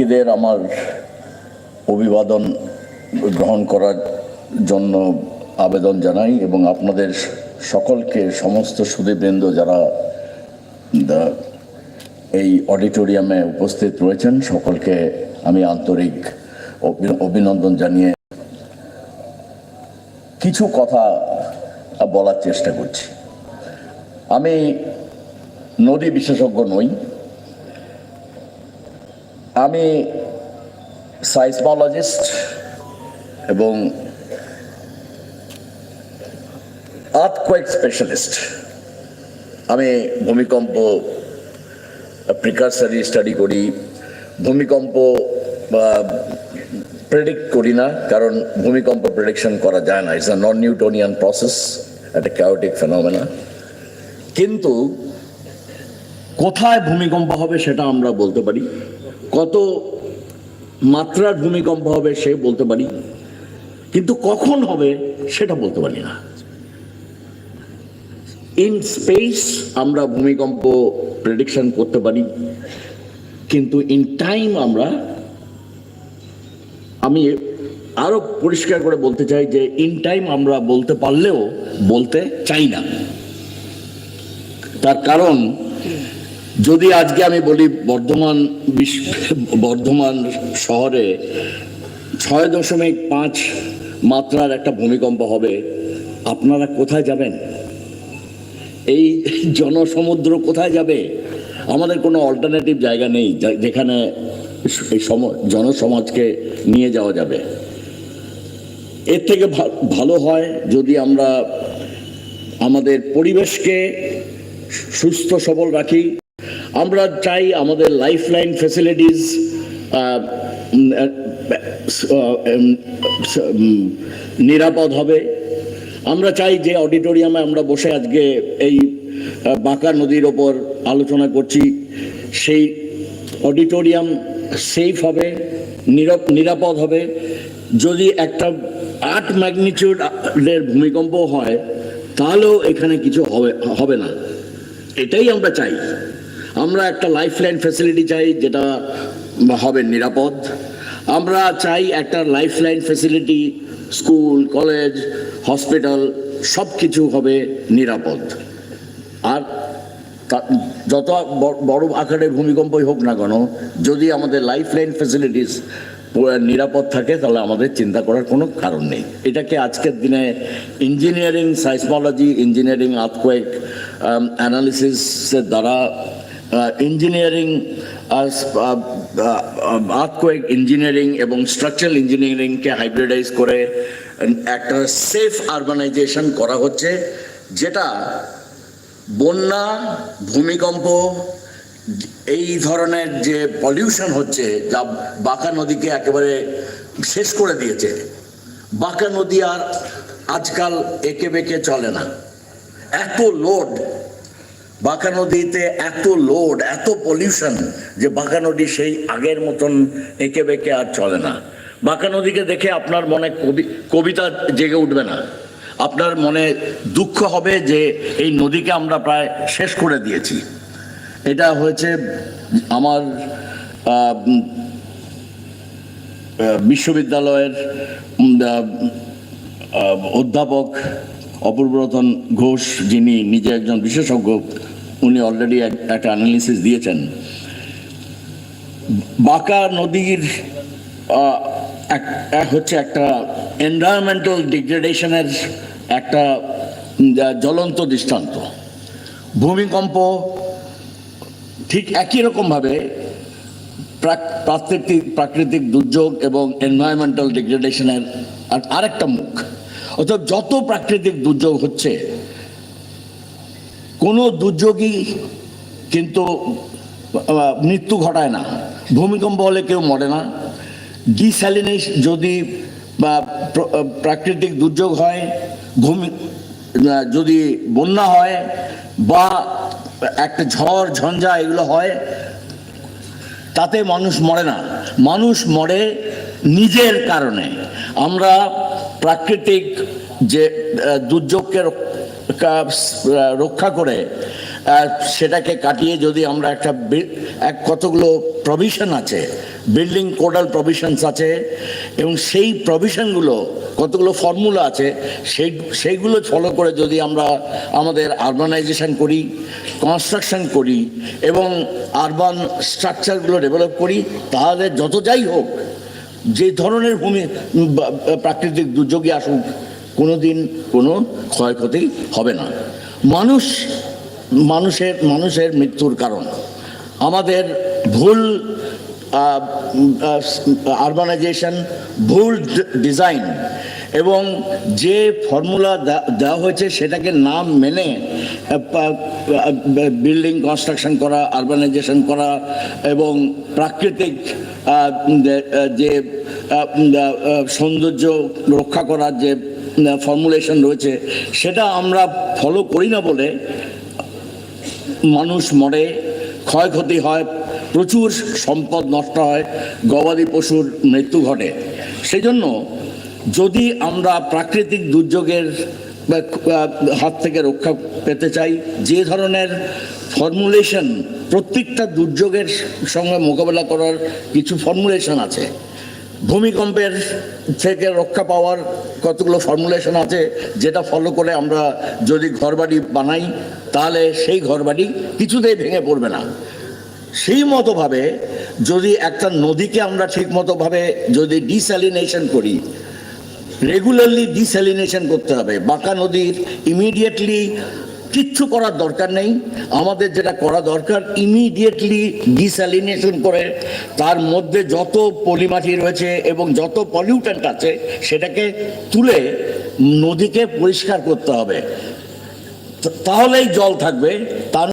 বাকিদের আমার অভিবাদন গ্রহণ করার জন্য আবেদন জানাই এবং আপনাদের সকলকে, সমস্ত সুদীবৃন্দ যারা এই অডিটোরিয়ামে উপস্থিত রয়েছেন, সকলকে আমি আন্তরিক অভি- অভিনন্দন জানিয়ে কিছু কথা বলার চেষ্টা করছি। আমি নদী বিশেষজ্ঞ নই আমি সাইসমোলজিস্ট এবং আর্থকোয়েক স্পেশালিস্ট আমি ভূমিকম্প প্রিকারসারি স্টাডি করি। ভূমিকম্প প্রেডিক্ট করি না, কারণ ভূমিকম্প প্রেডিকশন করা যায় না। It's a non Newtonian process একটা ক্যাওটিক ফেনোমেনা কিন্তু কোথায় ভূমিকম্প হবে সেটা আমরা বলতে পারি? কত মাত্রার ভূমিকম্প হবে সে বলতে পারি। কিন্তু কখন হবে সেটা বলতে পারি না। ইন স্পেস আমরা ভূমিকম্প প্রেডিকশন করতে পারি। কিন্তু ইন টাইম আমরা, আমি আরও পরিষ্কার করে বলতে চাই যে ইন টাইম আমরা বলতে পারলেও বলতে চাই না। তার কারণ যদি আজকে আমি বলি বর্ধমান বিশ্ব বর্ধমান শহরে ছয় দশমিক পাঁচ মাত্রার একটা ভূমিকম্প হবে, আপনারা কোথায় যাবেন? এই জনসমুদ্র কোথায় যাবে? আমাদের কোনো অল্টারনেটিভ জায়গা নেই যেখানে এই সম, জনসমাজকে নিয়ে যাওয়া যাবে। এর থেকে ভালো হয় যদি আমরা আমাদের পরিবেশকে সুস্থ সবল রাখি আমরা চাই আমাদের লাইফ লাইন ফেসিলিটিস নিরাপদ হবে। আমরা চাই যে অডিটোরিয়ামে আমরা বসে আজকে এই বাঁকা নদীর ওপর আলোচনা করছি। সেই অডিটোরিয়াম সেফ হবে, নিরাপ- নিরাপদ হবে। যদি একটা আট ম্যাগনিচিউডের ভূমিকম্প হয়, তাহলেও এখানে কিছু হবে হবে না। এটাই আমরা চাই। আমরা একটা লাইফ লাইন ফ্যাসিলিটি চাই যেটা হবে নিরাপদ। আমরা চাই একটা life line facility school college hospital সব কিছু হবে নিরাপদ। আর যত বড় আকারের ভূমিকম্পই হোক না কেন, যদি আমাদের লাইফ লাইন ফেসিলিটিস নিরাপদ থাকে, তাহলে আমাদের চিন্তা করার কোনো কারণ নেই। এটাকে আজকের দিনে ইঞ্জিনিয়ারিং সাইসমোলজি ইঞ্জিনিয়ারিং আর্থকোয়েক অ্যানালিসিসের দ্বারা ইঞ্জিনিয়ারিং আর্থকোয়েক ইঞ্জিনিয়ারিং এবং স্ট্রাকচারাল ইঞ্জিনিয়ারিংকে হাইব্রিডাইজ করে একটা সেফ আরবানাইজেশন করা হচ্ছে, যেটা বন্যা, ভূমিকম্প, এই ধরনের যে পলিউশন হচ্ছে যা বাঁকা নদীকে একেবারে শেষ করে দিয়েছে। বাঁকা নদী আর আজকাল একে বেঁকে চলে না। এত লোড বাঁকা নদীতে এত লোড এত পলিউশন যে বাঁকা নদী সেই আগের মতন একে বেঁকে আর চলে না। বাঁকা নদীকে দেখে আপনার মনে কবি, কবিতা জেগে উঠবে না। আপনার মনে দুঃখ হবে যে এই নদীকে আমরা প্রায় শেষ করে দিয়েছি। এটা হয়েছে আমার বিশ্ববিদ্যালয়ের অধ্যাপক অপূর্বরতন ঘোষ, যিনি নিজে একজন বিশেষজ্ঞ উনি অলরেডি একটা অ্যানালিসিস দিয়েছেন। বাঁকা নদীর হচ্ছে একটা এনভায়রনমেন্টাল ডিগ্রেডেশনের একটা জ্বলন্ত দৃষ্টান্ত। ভূমিকম্প ঠিক একই রকমভাবে প্রাক- প্রাকৃতিক প্রাকৃতিক দুর্যোগ এবং এনভায়রনমেন্টাল ডিগ্রেডেশনের আর, আরেকটা মুখ। অর্থাৎ যত প্রাকৃতিক দুর্যোগ হচ্ছে কোনো দুর্যোগই কিন্তু মৃত্যু ঘটায় না। ভূমিকম্প হলে কেউ মরে না। ডিস্যালিনেশ যদি, বা প্রাকৃতিক দুর্যোগ হয়, ভূমি যদি বন্যা হয়, বা একটা ঝড়, ঝঞ্ঝা এগুলো হয়, তাতে মানুষ মরে না। মানুষ মরে নিজের কারণে। আমরা প্রাকৃতিক যে দুর্যোগকে রক্ষা- করে সেটাকে কাটিয়ে যদি আমরা একটা এক কতগুলো প্রভিশন আছে বিল্ডিং কোডাল প্রভিশনস আছে, এবং সেই প্রভিশনগুলো কতগুলো ফর্মুলা আছে, সেই, সেইগুলো ফলো করে যদি আমরা আমাদের আরবানাইজেশন করি কনস্ট্রাকশন করি, এবং আরবান স্ট্রাকচারগুলো ডেভেলপ করি, তাহলে যত যাই হোক, যে ধরনের ভূমি প্রাকৃতিক দুর্যোগই আসুক কোনো দিন কোনো ক্ষয়ক্ষতি হবে না। মানুষ, মানুষের মানুষের মৃত্যুর কারণ। আমাদের ভুল আরবানাইজেশন ভুল ডিজাইন এবং যে ফর্মুলা দেওয়া হয়েছে সেটাকে নাম মেনে বিল্ডিং কনস্ট্রাকশন করা আরবানাইজেশন করা এবং প্রাকৃতিক যে সৌন্দর্য রক্ষা করার যে ফর্মুলেশন রয়েছে, সেটা আমরা ফলো করি না বলে মানুষ মরে, ক্ষয়ক্ষতি হয়, প্রচুর সম্পদ নষ্ট হয়, গবাদি পশুর মৃত্যু ঘটে। সেই জন্য যদি আমরা প্রাকৃতিক দুর্যোগের হাত থেকে রক্ষা পেতে চাই, যে ধরনের ফর্মুলেশন প্রত্যেকটা দুর্যোগের সঙ্গে মোকাবেলা করার কিছু ফর্মুলেশন আছে। ভূমিকম্পের থেকে রক্ষা পাওয়ার কতগুলো ফর্মুলেশন আছে, যেটা ফলো করে আমরা যদি ঘরবাড়ি বানাই, তাহলে সেই ঘরবাড়ি কিছুতেই ভেঙে পড়বে না। সেই মতোভাবে যদি একটা নদীকে আমরা ঠিক মতোভাবে যদি ডিস্যালিনেশন করি রেগুলারলি ডিস্যালিনেশন করতে হবে। বাঁকা নদীর ইমিডিয়েটলি কিচ্ছু করার দরকার নেই। আমাদের যেটা করা দরকার ইমিডিয়েটলি ডিসালিনেশন করে, তার মধ্যে যত পলিমাটি রয়েছে এবং যত পলিউটেন্ট আছে, সেটাকে তুলে নদীকে পরিষ্কার করতে হবে। তাহলেই জল থাকবে। তার